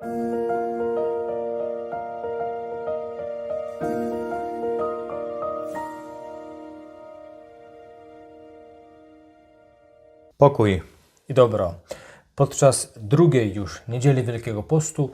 Pokój i dobro. Podczas drugiej już niedzieli Wielkiego Postu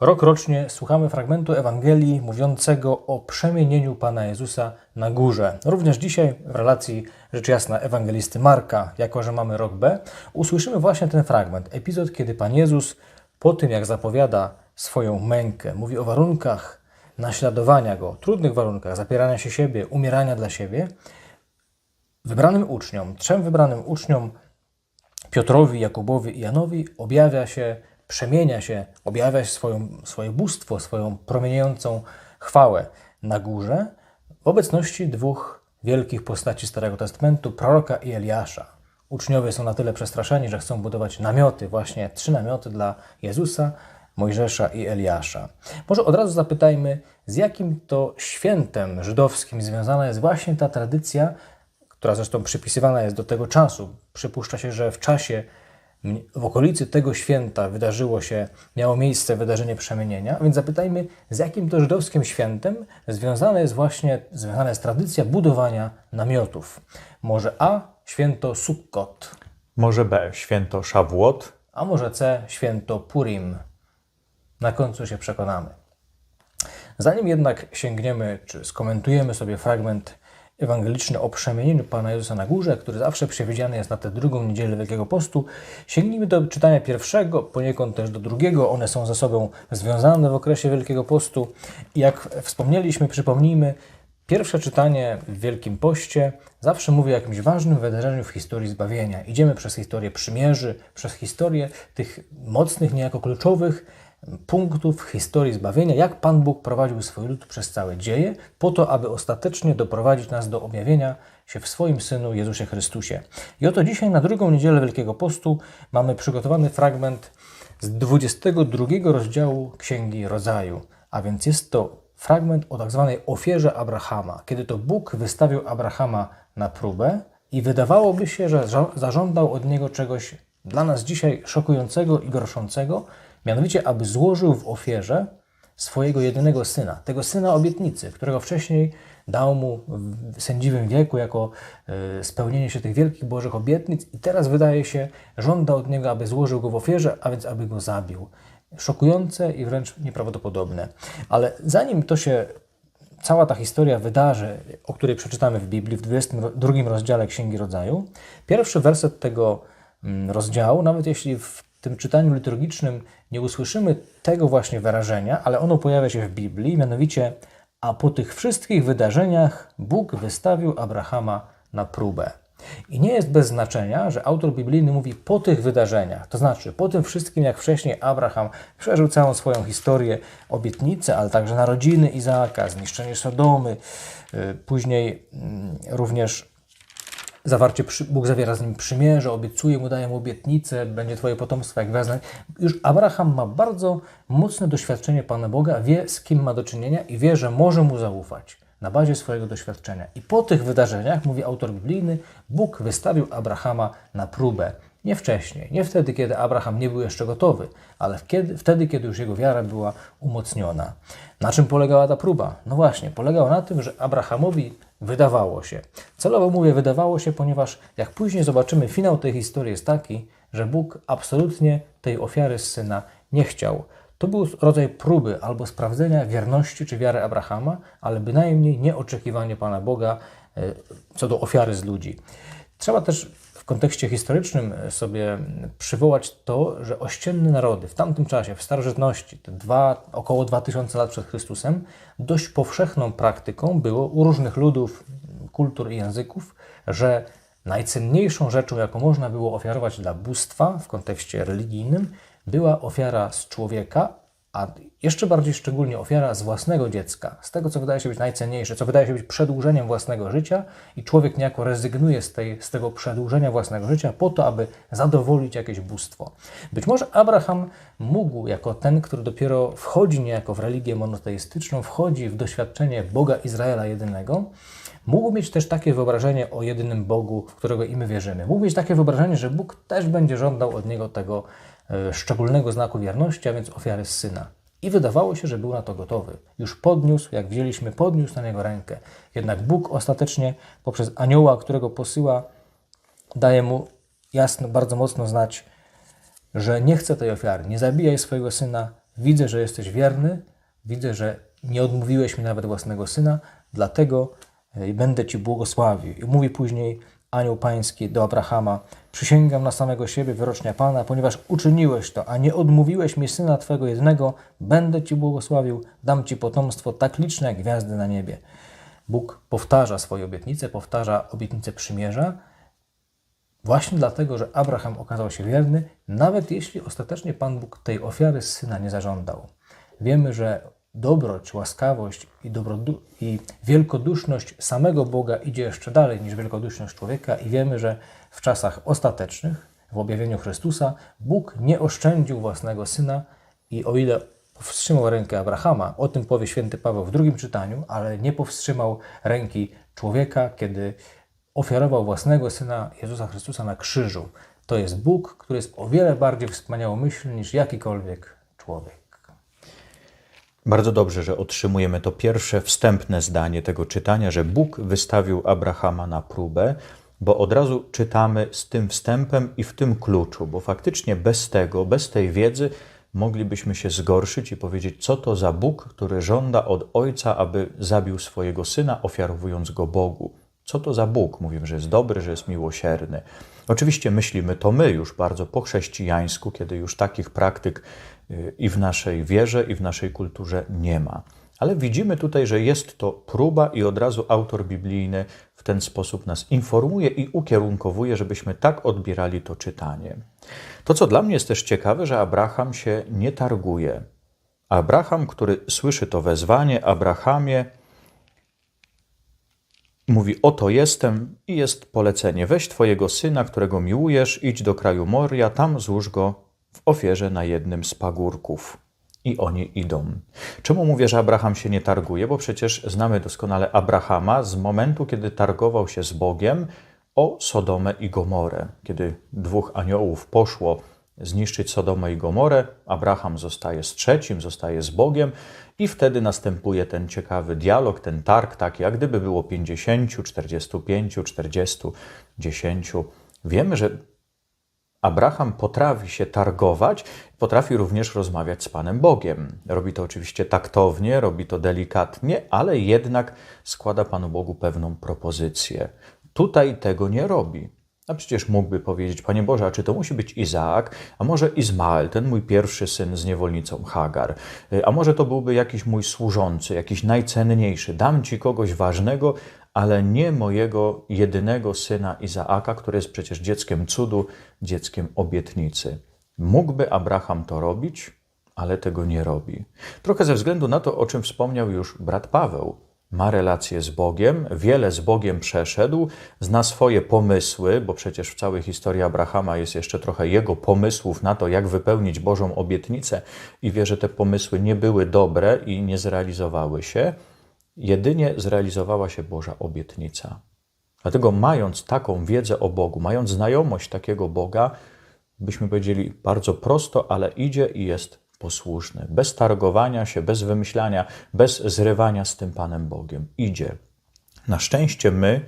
rokrocznie słuchamy fragmentu Ewangelii mówiącego o przemienieniu Pana Jezusa na górze. Również dzisiaj w relacji rzecz jasna ewangelisty Marka, jako że mamy rok B, usłyszymy właśnie ten fragment, epizod, kiedy Pan Jezus po tym jak zapowiada swoją mękę, mówi o warunkach naśladowania Go, trudnych warunkach, zapierania się siebie, umierania dla siebie, wybranym uczniom, trzem wybranym uczniom Piotrowi, Jakubowi i Janowi objawia się, przemienia się, objawia się swoją, swoje bóstwo, swoją promieniejącą chwałę na górze w obecności dwóch wielkich postaci Starego Testamentu, proroka i Eliasza. Uczniowie są na tyle przestraszeni, że chcą budować namioty, właśnie trzy namioty dla Jezusa, Mojżesza i Eliasza. Może od razu zapytajmy, z jakim to świętem żydowskim związana jest właśnie ta tradycja która zresztą przypisywana jest do tego czasu. Przypuszcza się, że w czasie, w okolicy tego święta wydarzyło się, miało miejsce wydarzenie przemienienia, więc zapytajmy, z jakim to żydowskim świętem związane jest właśnie, związana jest tradycja budowania namiotów. Może A, święto Sukkot, Może B. Święto Szawłot. a może C, święto Purim. Na końcu się przekonamy. Zanim jednak sięgniemy, czy skomentujemy sobie fragment ewangeliczny o przemienieniu Pana Jezusa na górze, który zawsze przewidziany jest na tę drugą niedzielę Wielkiego Postu, sięgnijmy do czytania pierwszego, poniekąd też do drugiego. One są ze sobą związane w okresie Wielkiego Postu. I jak wspomnieliśmy, przypomnijmy, Pierwsze czytanie w Wielkim Poście zawsze mówi o jakimś ważnym wydarzeniu w historii zbawienia. Idziemy przez historię przymierzy, przez historię tych mocnych, niejako kluczowych punktów historii zbawienia, jak Pan Bóg prowadził swój lud przez całe dzieje, po to, aby ostatecznie doprowadzić nas do objawienia się w swoim Synu Jezusie Chrystusie. I oto dzisiaj na drugą niedzielę Wielkiego Postu mamy przygotowany fragment z 22 rozdziału Księgi Rodzaju, a więc jest to fragment o tak zwanej ofierze Abrahama, kiedy to Bóg wystawił Abrahama na próbę i wydawałoby się, że zażądał od niego czegoś dla nas dzisiaj szokującego i gorszącego, mianowicie aby złożył w ofierze swojego jedynego syna, tego syna obietnicy, którego wcześniej dał mu w sędziwym wieku jako y, spełnienie się tych wielkich Bożych obietnic i teraz wydaje się, żąda od niego, aby złożył go w ofierze, a więc aby go zabił. Szokujące i wręcz nieprawdopodobne. Ale zanim to się cała ta historia wydarzy, o której przeczytamy w Biblii w 22 rozdziale Księgi Rodzaju, pierwszy werset tego mm, rozdziału, nawet jeśli w tym czytaniu liturgicznym nie usłyszymy tego właśnie wyrażenia, ale ono pojawia się w Biblii, mianowicie a po tych wszystkich wydarzeniach Bóg wystawił Abrahama na próbę. I nie jest bez znaczenia, że autor biblijny mówi po tych wydarzeniach, to znaczy po tym wszystkim, jak wcześniej Abraham przeżył całą swoją historię obietnicy, ale także narodziny Izaaka, zniszczenie Sodomy, y, później mm, również zawarcie, Bóg zawiera z nim przymierze, obiecuje mu, daje mu obietnicę, będzie Twoje potomstwo jak gwiazda. Już Abraham ma bardzo mocne doświadczenie Pana Boga, wie z kim ma do czynienia i wie, że może mu zaufać na bazie swojego doświadczenia. I po tych wydarzeniach, mówi autor biblijny, Bóg wystawił Abrahama na próbę. Nie wcześniej, nie wtedy, kiedy Abraham nie był jeszcze gotowy, ale kiedy, wtedy, kiedy już jego wiara była umocniona. Na czym polegała ta próba? No właśnie, polegała na tym, że Abrahamowi wydawało się. Celowo mówię wydawało się, ponieważ jak później zobaczymy, finał tej historii jest taki, że Bóg absolutnie tej ofiary z syna nie chciał. To był rodzaj próby albo sprawdzenia wierności czy wiary Abrahama, ale bynajmniej nie oczekiwanie Pana Boga e, co do ofiary z ludzi. Trzeba też w kontekście historycznym sobie przywołać to, że ościenne narody w tamtym czasie, w starożytności, te dwa, około 2000 lat przed Chrystusem, dość powszechną praktyką było u różnych ludów, kultur i języków, że najcenniejszą rzeczą, jaką można było ofiarować dla bóstwa w kontekście religijnym, była ofiara z człowieka, a jeszcze bardziej szczególnie ofiara z własnego dziecka, z tego, co wydaje się być najcenniejsze, co wydaje się być przedłużeniem własnego życia, i człowiek niejako rezygnuje z, tej, z tego przedłużenia własnego życia po to, aby zadowolić jakieś bóstwo. Być może Abraham mógł, jako ten, który dopiero wchodzi niejako w religię monoteistyczną, wchodzi w doświadczenie Boga Izraela jedynego, Mógł mieć też takie wyobrażenie o jedynym Bogu, w którego i my wierzymy. Mógł mieć takie wyobrażenie, że Bóg też będzie żądał od niego tego szczególnego znaku wierności, a więc ofiary z syna. I wydawało się, że był na to gotowy. Już podniósł, jak wzięliśmy, podniósł na niego rękę. Jednak Bóg ostatecznie poprzez anioła, którego posyła, daje mu jasno, bardzo mocno znać, że nie chce tej ofiary. Nie zabijaj swojego syna. Widzę, że jesteś wierny. Widzę, że nie odmówiłeś mi nawet własnego syna, dlatego e, będę ci błogosławił. I mówi później anioł pański do Abrahama: Przysięgam na samego siebie, wyrocznia Pana, ponieważ uczyniłeś to, a nie odmówiłeś mi syna twego jednego, będę ci błogosławił, dam ci potomstwo tak liczne jak gwiazdy na niebie. Bóg powtarza swoje obietnice, powtarza obietnicę przymierza, Właśnie dlatego, że Abraham okazał się wierny, nawet jeśli ostatecznie Pan Bóg tej ofiary syna nie zażądał. Wiemy, że dobroć, łaskawość i, dobrodu- i wielkoduszność samego Boga idzie jeszcze dalej niż wielkoduszność człowieka, i wiemy, że w czasach ostatecznych, w objawieniu Chrystusa, Bóg nie oszczędził własnego syna i o ile powstrzymał rękę Abrahama, o tym powie święty Paweł w drugim czytaniu, ale nie powstrzymał ręki człowieka, kiedy ofiarował własnego syna Jezusa Chrystusa na krzyżu. To jest Bóg, który jest o wiele bardziej wspaniałomyślny niż jakikolwiek człowiek. Bardzo dobrze, że otrzymujemy to pierwsze wstępne zdanie tego czytania, że Bóg wystawił Abrahama na próbę, bo od razu czytamy z tym wstępem i w tym kluczu, bo faktycznie bez tego, bez tej wiedzy moglibyśmy się zgorszyć i powiedzieć, co to za Bóg, który żąda od Ojca, aby zabił swojego syna, ofiarowując go Bogu. Co to za Bóg? Mówimy, że jest dobry, że jest miłosierny. Oczywiście myślimy to my już bardzo po chrześcijańsku, kiedy już takich praktyk y, i w naszej wierze, i w naszej kulturze nie ma. Ale widzimy tutaj, że jest to próba, i od razu autor biblijny w ten sposób nas informuje i ukierunkowuje, żebyśmy tak odbierali to czytanie. To, co dla mnie jest też ciekawe, że Abraham się nie targuje. Abraham, który słyszy to wezwanie, Abrahamie, Mówi: Oto jestem i jest polecenie. Weź twojego syna, którego miłujesz, idź do kraju Moria, tam złóż go w ofierze na jednym z pagórków. I oni idą. Czemu mówię, że Abraham się nie targuje? Bo przecież znamy doskonale Abrahama z momentu, kiedy targował się z Bogiem o Sodomę i Gomorę. Kiedy dwóch aniołów poszło zniszczyć Sodomę i Gomorę, Abraham zostaje z trzecim, zostaje z Bogiem i wtedy następuje ten ciekawy dialog, ten targ, tak jak gdyby było 50, 45, 40, 10. Wiemy, że Abraham potrafi się targować, potrafi również rozmawiać z Panem Bogiem. Robi to oczywiście taktownie, robi to delikatnie, ale jednak składa Panu Bogu pewną propozycję. Tutaj tego nie robi. A przecież mógłby powiedzieć, Panie Boże, a czy to musi być Izaak, a może Izmael, ten mój pierwszy syn z niewolnicą Hagar, a może to byłby jakiś mój służący, jakiś najcenniejszy. Dam Ci kogoś ważnego, ale nie mojego jedynego syna Izaaka, który jest przecież dzieckiem cudu, dzieckiem obietnicy. Mógłby Abraham to robić, ale tego nie robi. Trochę ze względu na to, o czym wspomniał już brat Paweł ma relacje z Bogiem, wiele z Bogiem przeszedł, zna swoje pomysły, bo przecież w całej historii Abrahama jest jeszcze trochę jego pomysłów na to, jak wypełnić Bożą obietnicę, i wie, że te pomysły nie były dobre i nie zrealizowały się. Jedynie zrealizowała się Boża obietnica. Dlatego, mając taką wiedzę o Bogu, mając znajomość takiego Boga, byśmy powiedzieli bardzo prosto, ale idzie i jest posłuszny, bez targowania się, bez wymyślania, bez zrywania z tym Panem Bogiem. Idzie. Na szczęście my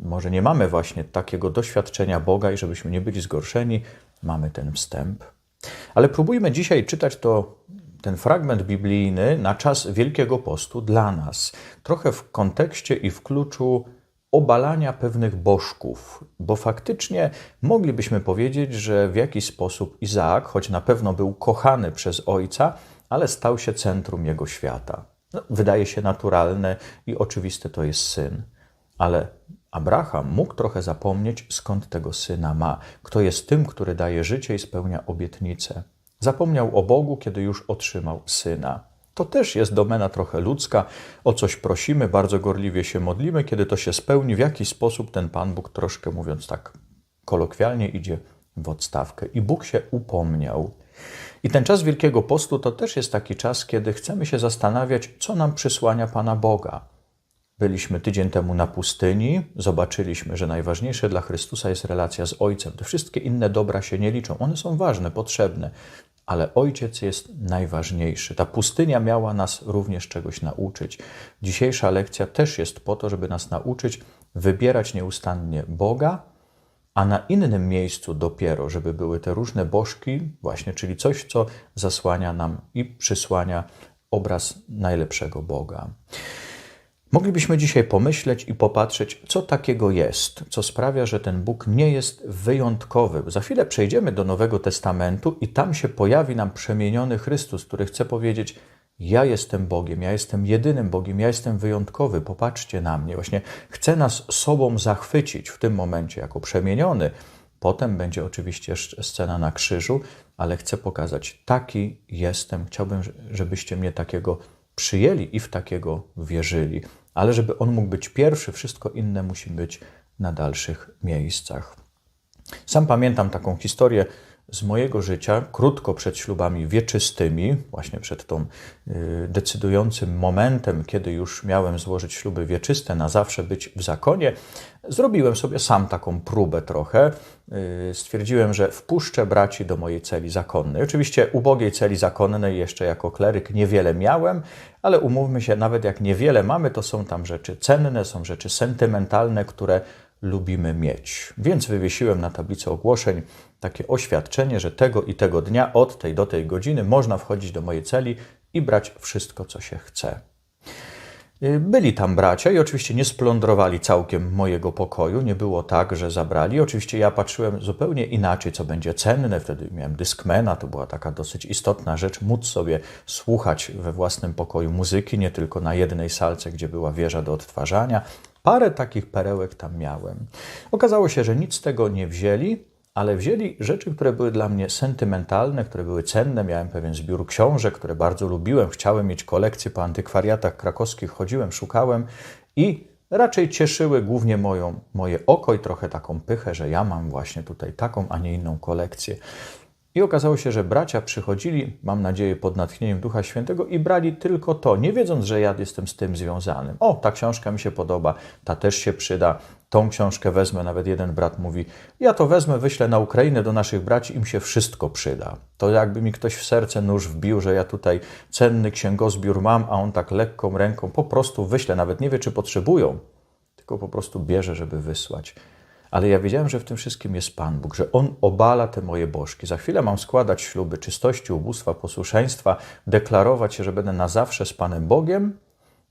może nie mamy właśnie takiego doświadczenia Boga i żebyśmy nie byli zgorszeni, mamy ten wstęp. Ale próbujmy dzisiaj czytać to, ten fragment biblijny na czas Wielkiego Postu dla nas. Trochę w kontekście i w kluczu obalania pewnych bożków, bo faktycznie moglibyśmy powiedzieć, że w jakiś sposób Izaak, choć na pewno był kochany przez ojca, ale stał się centrum jego świata. No, wydaje się naturalne i oczywiste to jest syn, ale Abraham mógł trochę zapomnieć, skąd tego syna ma, kto jest tym, który daje życie i spełnia obietnicę. Zapomniał o Bogu, kiedy już otrzymał syna. To też jest domena trochę ludzka. O coś prosimy, bardzo gorliwie się modlimy. Kiedy to się spełni, w jakiś sposób ten Pan Bóg, troszkę mówiąc tak kolokwialnie, idzie w odstawkę. I Bóg się upomniał. I ten czas Wielkiego Postu to też jest taki czas, kiedy chcemy się zastanawiać, co nam przysłania Pana Boga. Byliśmy tydzień temu na pustyni, zobaczyliśmy, że najważniejsze dla Chrystusa jest relacja z Ojcem. Te wszystkie inne dobra się nie liczą. One są ważne, potrzebne, ale Ojciec jest najważniejszy. Ta pustynia miała nas również czegoś nauczyć. Dzisiejsza lekcja też jest po to, żeby nas nauczyć wybierać nieustannie Boga, a na innym miejscu dopiero, żeby były te różne bożki, właśnie, czyli coś, co zasłania nam i przysłania obraz najlepszego Boga. Moglibyśmy dzisiaj pomyśleć i popatrzeć, co takiego jest, co sprawia, że ten Bóg nie jest wyjątkowy. Za chwilę przejdziemy do Nowego Testamentu i tam się pojawi nam przemieniony Chrystus, który chce powiedzieć: Ja jestem Bogiem, ja jestem jedynym Bogiem, ja jestem wyjątkowy, popatrzcie na mnie. Właśnie chce nas sobą zachwycić w tym momencie jako przemieniony. Potem będzie oczywiście scena na krzyżu, ale chcę pokazać: taki jestem. Chciałbym, żebyście mnie takiego przyjęli i w takiego wierzyli. Ale żeby on mógł być pierwszy, wszystko inne musi być na dalszych miejscach. Sam pamiętam taką historię z mojego życia, krótko przed ślubami wieczystymi, właśnie przed tą y, decydującym momentem, kiedy już miałem złożyć śluby wieczyste, na zawsze być w zakonie, zrobiłem sobie sam taką próbę trochę. Y, stwierdziłem, że wpuszczę braci do mojej celi zakonnej. Oczywiście ubogiej celi zakonnej jeszcze jako kleryk niewiele miałem, ale umówmy się, nawet jak niewiele mamy, to są tam rzeczy cenne, są rzeczy sentymentalne, które lubimy mieć. Więc wywiesiłem na tablicy ogłoszeń takie oświadczenie, że tego i tego dnia, od tej do tej godziny, można wchodzić do mojej celi i brać wszystko, co się chce. Y, byli tam bracia i oczywiście nie splądrowali całkiem mojego pokoju. Nie było tak, że zabrali. Oczywiście ja patrzyłem zupełnie inaczej, co będzie cenne. Wtedy miałem Discmana, to była taka dosyć istotna rzecz, móc sobie słuchać we własnym pokoju muzyki, nie tylko na jednej salce, gdzie była wieża do odtwarzania. Parę takich perełek tam miałem. Okazało się, że nic z tego nie wzięli, ale wzięli rzeczy, które były dla mnie sentymentalne, które były cenne. Miałem pewien zbiór książek, które bardzo lubiłem. Chciałem mieć kolekcję po antykwariatach krakowskich, chodziłem, szukałem i raczej cieszyły głównie moją, moje oko i trochę taką pychę, że ja mam właśnie tutaj taką, a nie inną kolekcję. I okazało się, że bracia przychodzili, mam nadzieję, pod natchnieniem Ducha Świętego i brali tylko to, nie wiedząc, że ja jestem z tym związany. O, ta książka mi się podoba, ta też się przyda, tą książkę wezmę. Nawet jeden brat mówi: Ja to wezmę, wyślę na Ukrainę do naszych braci, im się wszystko przyda. To jakby mi ktoś w serce nóż wbił, że ja tutaj cenny księgozbiór mam, a on tak lekką ręką po prostu wyślę, nawet nie wie, czy potrzebują, tylko po prostu bierze, żeby wysłać. Ale ja wiedziałem, że w tym wszystkim jest Pan Bóg, że On obala te moje bożki. Za chwilę mam składać śluby czystości, ubóstwa, posłuszeństwa, deklarować się, że będę na zawsze z Panem Bogiem,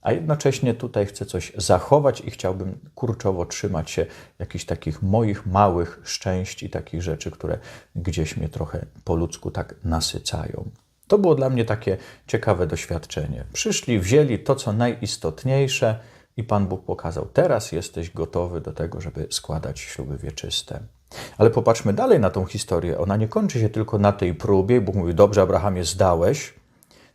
a jednocześnie tutaj chcę coś zachować i chciałbym kurczowo trzymać się jakichś takich moich małych szczęść i takich rzeczy, które gdzieś mnie trochę po ludzku tak nasycają. To było dla mnie takie ciekawe doświadczenie. Przyszli, wzięli to, co najistotniejsze, i Pan Bóg pokazał: Teraz jesteś gotowy do tego, żeby składać śluby wieczyste. Ale popatrzmy dalej na tą historię. Ona nie kończy się tylko na tej próbie. Bóg mówi: Dobrze, Abrahamie, zdałeś,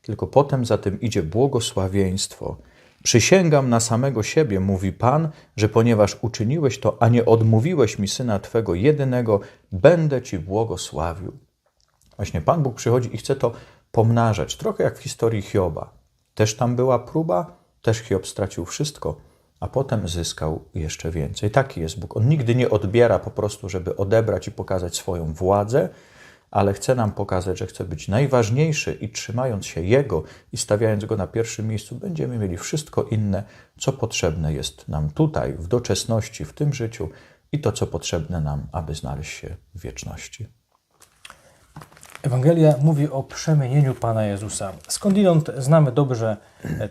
tylko potem za tym idzie błogosławieństwo. Przysięgam na samego siebie, mówi Pan, że ponieważ uczyniłeś to, a nie odmówiłeś mi syna Twego jedynego, będę Ci błogosławił. Właśnie Pan Bóg przychodzi i chce to pomnażać, trochę jak w historii Hioba. Też tam była próba, też Hiob stracił wszystko, a potem zyskał jeszcze więcej. Taki jest Bóg. On nigdy nie odbiera po prostu, żeby odebrać i pokazać swoją władzę, ale chce nam pokazać, że chce być najważniejszy i trzymając się Jego i stawiając Go na pierwszym miejscu, będziemy mieli wszystko inne, co potrzebne jest nam tutaj, w doczesności, w tym życiu i to, co potrzebne nam, aby znaleźć się w wieczności. Ewangelia mówi o przemienieniu Pana Jezusa. Skądinąd znamy dobrze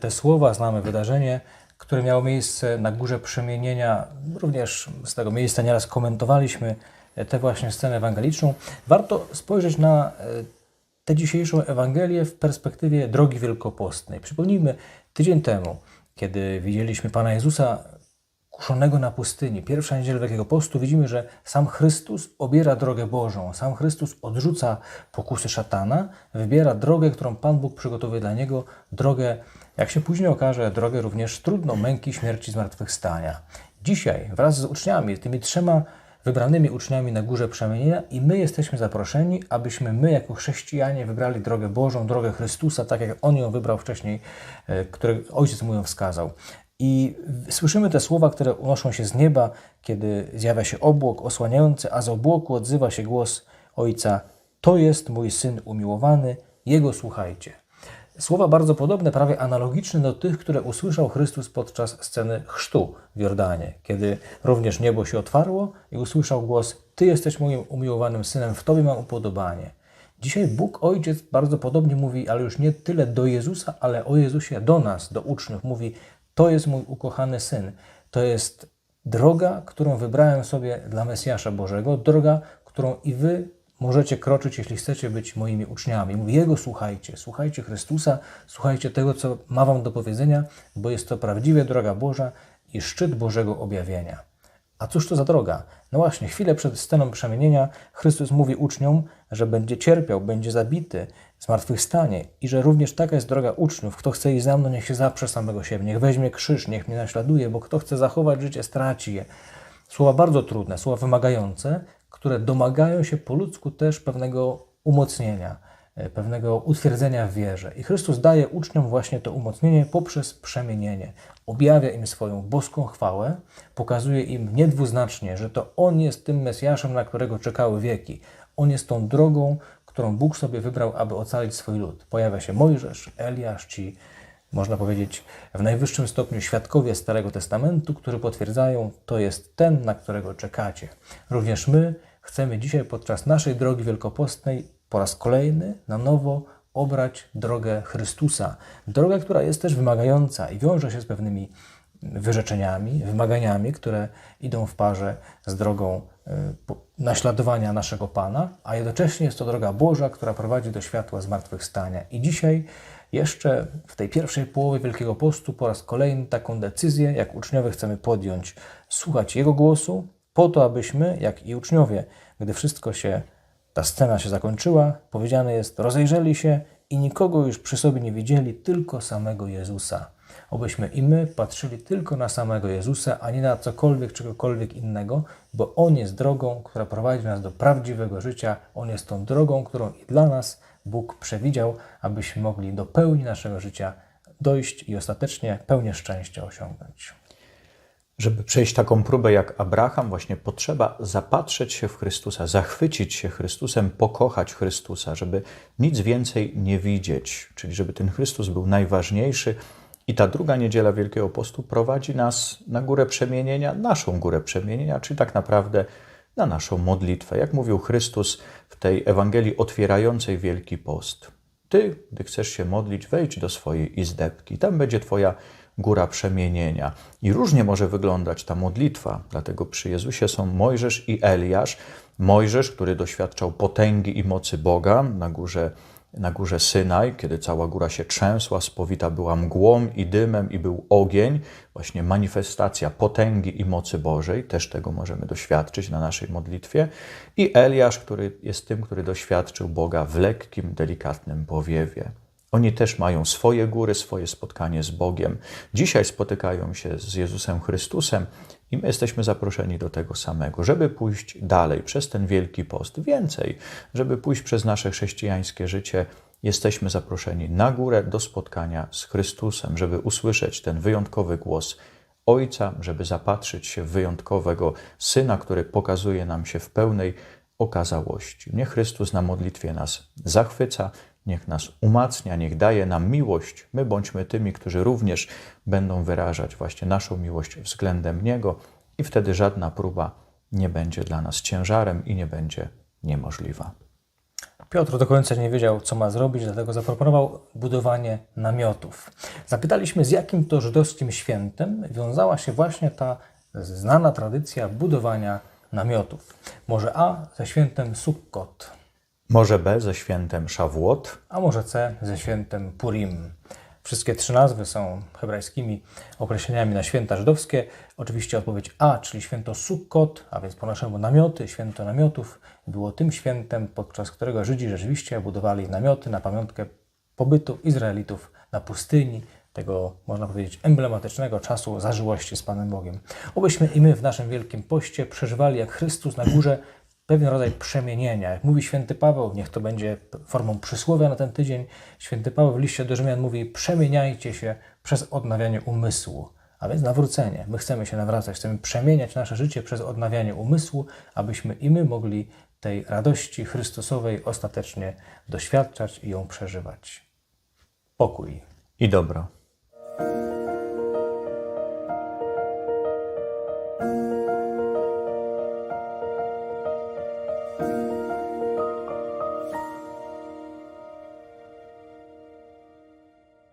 te słowa, znamy wydarzenie, które miało miejsce na górze przemienienia. Również z tego miejsca nieraz komentowaliśmy tę właśnie scenę ewangeliczną. Warto spojrzeć na e, tę dzisiejszą Ewangelię w perspektywie drogi wielkopostnej. Przypomnijmy, tydzień temu, kiedy widzieliśmy Pana Jezusa kuszonego na pustyni, pierwsza niedziela Wielkiego Postu, widzimy, że sam Chrystus obiera drogę Bożą. Sam Chrystus odrzuca pokusy szatana, wybiera drogę, którą Pan Bóg przygotowuje dla Niego, drogę, jak się później okaże, drogę również trudną męki, śmierci, zmartwychwstania. Dzisiaj wraz z uczniami, tymi trzema wybranymi uczniami na górze przemienienia i my jesteśmy zaproszeni, abyśmy my jako chrześcijanie wybrali drogę Bożą, drogę Chrystusa, tak jak On ją wybrał wcześniej, e, który Ojciec mu ją wskazał. I słyszymy te słowa, które unoszą się z nieba, kiedy zjawia się obłok osłaniający, a z obłoku odzywa się głos Ojca: To jest mój syn umiłowany, jego słuchajcie. Słowa bardzo podobne, prawie analogiczne do tych, które usłyszał Chrystus podczas sceny chrztu w Jordanie, kiedy również niebo się otwarło i usłyszał głos: Ty jesteś moim umiłowanym synem, w Tobie mam upodobanie. Dzisiaj Bóg Ojciec bardzo podobnie mówi, ale już nie tyle do Jezusa, ale o Jezusie do nas, do uczniów. Mówi: To jest mój ukochany syn. To jest droga, którą wybrałem sobie dla Mesjasza Bożego, droga, którą i wy możecie kroczyć, jeśli chcecie być moimi uczniami. Mówi, Jego słuchajcie, słuchajcie Chrystusa, słuchajcie tego, co ma wam do powiedzenia, bo jest to prawdziwie droga Boża i szczyt Bożego objawienia. A cóż to za droga? No właśnie, chwilę przed sceną przemienienia Chrystus mówi uczniom, że będzie cierpiał, będzie zabity, zmartwychwstanie i że również taka jest droga uczniów. Kto chce iść za mną, niech się zaprze samego siebie, niech weźmie krzyż, niech mnie naśladuje, bo kto chce zachować życie, straci je. Słowa bardzo trudne, słowa wymagające, które domagają się po ludzku też pewnego umocnienia, e, pewnego utwierdzenia w wierze. I Chrystus daje uczniom właśnie to umocnienie poprzez przemienienie. Objawia im swoją boską chwałę, pokazuje im niedwuznacznie, że to On jest tym Mesjaszem, na którego czekały wieki. On jest tą drogą, którą Bóg sobie wybrał, aby ocalić swój lud. Pojawia się Mojżesz, Eliasz, ci można powiedzieć, w najwyższym stopniu świadkowie Starego Testamentu, którzy potwierdzają, to jest ten, na którego czekacie. Również my chcemy dzisiaj podczas naszej drogi wielkopostnej po raz kolejny na nowo obrać drogę Chrystusa. Drogę, która jest też wymagająca i wiąże się z pewnymi wyrzeczeniami, wymaganiami, które idą w parze z drogą po- naśladowania naszego Pana, a jednocześnie jest to droga Boża, która prowadzi do światła zmartwychwstania. I dzisiaj jeszcze w tej pierwszej połowie Wielkiego Postu po raz kolejny taką decyzję, jak uczniowie chcemy podjąć, słuchać Jego głosu, po to, abyśmy, jak i uczniowie, gdy wszystko się, ta scena się zakończyła, powiedziane jest, rozejrzeli się i nikogo już przy sobie nie widzieli, tylko samego Jezusa. Obyśmy i my patrzyli tylko na samego Jezusa, a nie na cokolwiek, czegokolwiek innego, bo On jest drogą, która prowadzi nas do prawdziwego życia. On jest tą drogą, którą i dla nas Bóg przewidział, abyśmy mogli do pełni naszego życia dojść i ostatecznie pełnię szczęścia osiągnąć. Żeby przejść taką próbę jak Abraham, właśnie potrzeba zapatrzeć się w Chrystusa, zachwycić się Chrystusem, pokochać Chrystusa, żeby nic więcej nie widzieć, czyli żeby ten Chrystus był najważniejszy. I ta druga niedziela Wielkiego Postu prowadzi nas na górę przemienienia, naszą górę przemienienia, czyli tak naprawdę na naszą modlitwę. Jak mówił Chrystus w tej Ewangelii otwierającej Wielki Post. Ty, gdy chcesz się modlić, wejdź do swojej izdebki. Tam będzie Twoja góra przemienienia. I różnie może wyglądać ta modlitwa. Dlatego przy Jezusie są Mojżesz i Eliasz. Mojżesz, który doświadczał potęgi i mocy Boga na górze, na górze Synaj, kiedy cała góra się trzęsła, spowita była mgłą i dymem i był ogień. Właśnie manifestacja potęgi i mocy Bożej. Też tego możemy doświadczyć na naszej modlitwie. I Eliasz, który jest tym, który doświadczył Boga w lekkim, delikatnym powiewie. Oni też mają swoje góry, swoje spotkanie z Bogiem. Dzisiaj spotykają się z Jezusem Chrystusem i my jesteśmy zaproszeni do tego samego, żeby pójść dalej przez ten wielki post. Więcej, żeby pójść przez nasze chrześcijańskie życie, jesteśmy zaproszeni na górę do spotkania z Chrystusem, żeby usłyszeć ten wyjątkowy głos Ojca, żeby zapatrzyć się w wyjątkowego Syna, który pokazuje nam się w pełnej okazałości. Niech Chrystus na modlitwie nas zachwyca, niech nas umacnia, niech daje nam miłość. My bądźmy tymi, którzy również będą wyrażać właśnie naszą miłość względem Niego, i wtedy żadna próba nie będzie dla nas ciężarem i nie będzie niemożliwa. Piotr do końca nie wiedział, co ma zrobić, dlatego zaproponował budowanie namiotów. Zapytaliśmy, z jakim to żydowskim świętem wiązała się właśnie ta znana tradycja budowania namiotów. Może A ze świętem Sukkot, Może B ze świętem Szawłot, a może C ze świętem Purim. Wszystkie trzy nazwy są hebrajskimi określeniami na święta żydowskie. Oczywiście odpowiedź A, czyli święto Sukkot, a więc po naszemu namioty, święto namiotów, było tym świętem, podczas którego Żydzi rzeczywiście budowali namioty na pamiątkę pobytu Izraelitów na pustyni, tego, można powiedzieć, emblematycznego czasu zażyłości z Panem Bogiem. Obyśmy i my w naszym Wielkim Poście przeżywali jak Chrystus na górze pewien rodzaj przemienienia. Jak mówi święty Paweł, niech to będzie formą przysłowia na ten tydzień, święty Paweł w liście do Rzymian mówi: przemieniajcie się przez odnawianie umysłu. a więc nawrócenie. My chcemy się nawracać, chcemy przemieniać nasze życie przez odnawianie umysłu, abyśmy i my mogli tej radości Chrystusowej ostatecznie doświadczać i ją przeżywać. Pokój. I dobro.